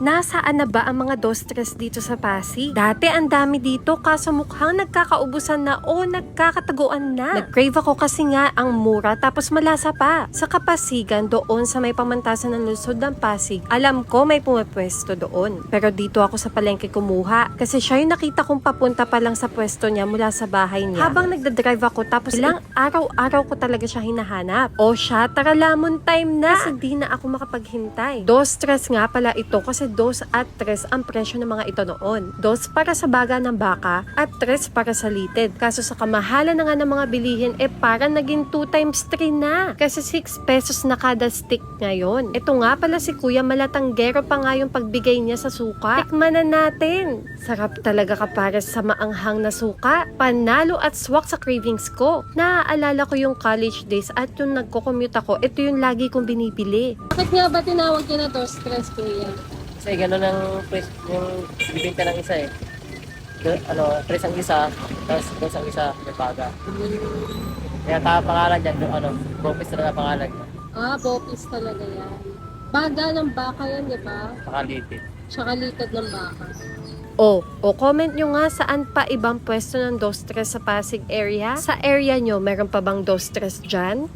Nasaan na ba ang mga dostres dito sa Pasig? Dati ang dami dito kaso mukhang nagkakaubusan na o nagkakataguan na. Nag-crave ako kasi nga ang mura tapos malasa pa. Sa Kapasigan doon sa may pamantasan ng lungsod ng Pasig, alam ko may pumapwesto doon. Pero dito ako sa palengke kumuha kasi siya yung nakita kong papunta pa lang sa pwesto niya mula sa bahay niya. Habang nagdadrive ako tapos ilang araw-araw ko talaga siya hinahanap. O siya, tara lamon time na. Kasi di na ako makapaghintay. Dos tres nga pala ito kasi dos at tres ang presyo ng mga ito noon. Dos para sa baga ng baka at tres para sa litid. Kaso sa kamahalan na nga ng mga bilihin, eh parang naging 2 times 3 na. Kasi 6 pesos na kada stick ngayon. Ito nga pala si kuya malatanggero pa nga yung pagbigay niya sa suka. Tikman na natin. Sarap talaga kapares sa maanghang na suka. Panalo at swak sa cravings ko. Naaalala ko yung college days at yung nagko-commute ako, ito yung lagi kong binibili. Bakit nga ba tinawag niya na to stress kuya? Kasi gano'n ang price yung bibinta ng isa eh. Do, ano, tres ang isa, tapos dos ang isa, may baga. Kaya ta pangalan dyan, do, ano, Bopis talaga pangalan niya. Ah, bopis talaga yan. Baga ng baka yan, di ba? Pakalitid. Tsaka litad ng baka. O, o comment nyo nga saan pa ibang pwesto ng Dostres sa Pasig area? Sa area nyo, meron pa bang Dostres dyan?